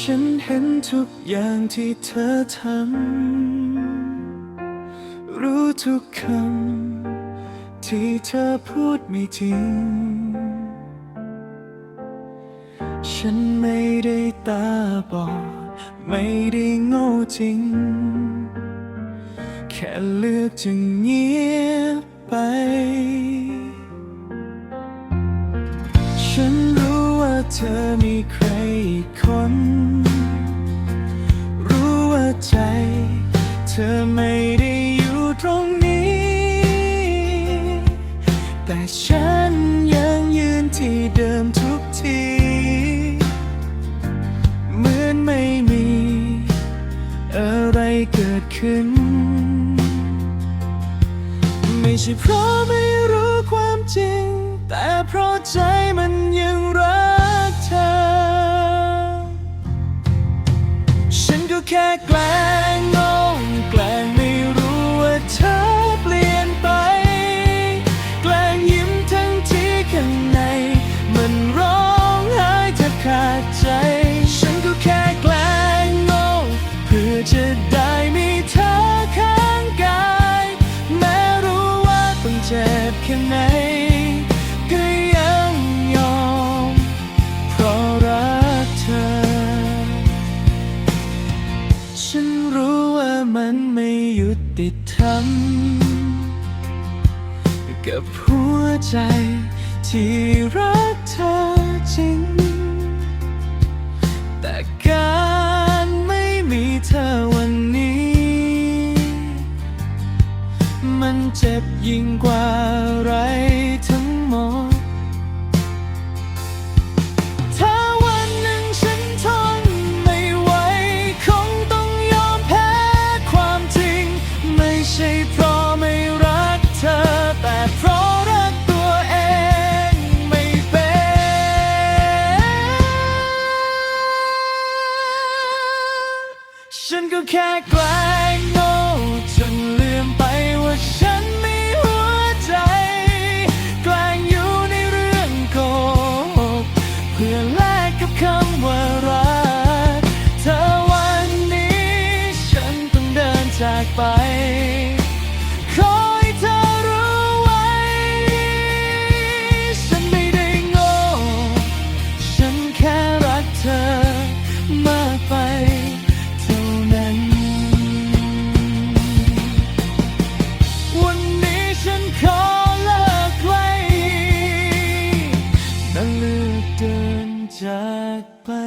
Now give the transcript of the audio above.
ฉันเห็นทุกอย่างที่เธอทำ รู้ทุกคำที่เธอพูดไม่จริง ฉันไม่ได้ตาบอด ไม่ได้โง่จริง แค่เลือกจะเงียบไป ฉันรู้ ว่าเธอมีใครอีกคน รู้ว่าใจ เธอไม่ได้อยู่ตรงนี้ แต่ฉันยังยืนที่เดิมทุกที เหมือนไม่มี อะไรเกิดขึ้น ไม่ใช่เพราะไม่ แค่แกล้งงงแกล้งไม่รู้ว่าเธอเปลี่ยนไป แกล้งยิ้มทั้งที่ข้างใน มันร้องไห้แทบขาดใจ ฉันก็แค่แกล้งงงเพื่อจะได้มีเธอข้างกาย แม้รู้ว่าต้องเจ็บแค่ไหน มันไม่ยุติธรรมกับหัวใจที่รักเธอจริง แต่การไม่มีเธอวันนี้ มันเจ็บยิ่งกว่าอะไร ฉันก็แค่แกล้งโง่จนลืมไปว่าฉันมีหัวใจ แกล้งอยู่ในเรื่องโกหกเพื่อแลกกับคำว่ารักเธอวันนี้ฉันต้องเดินจากไป ப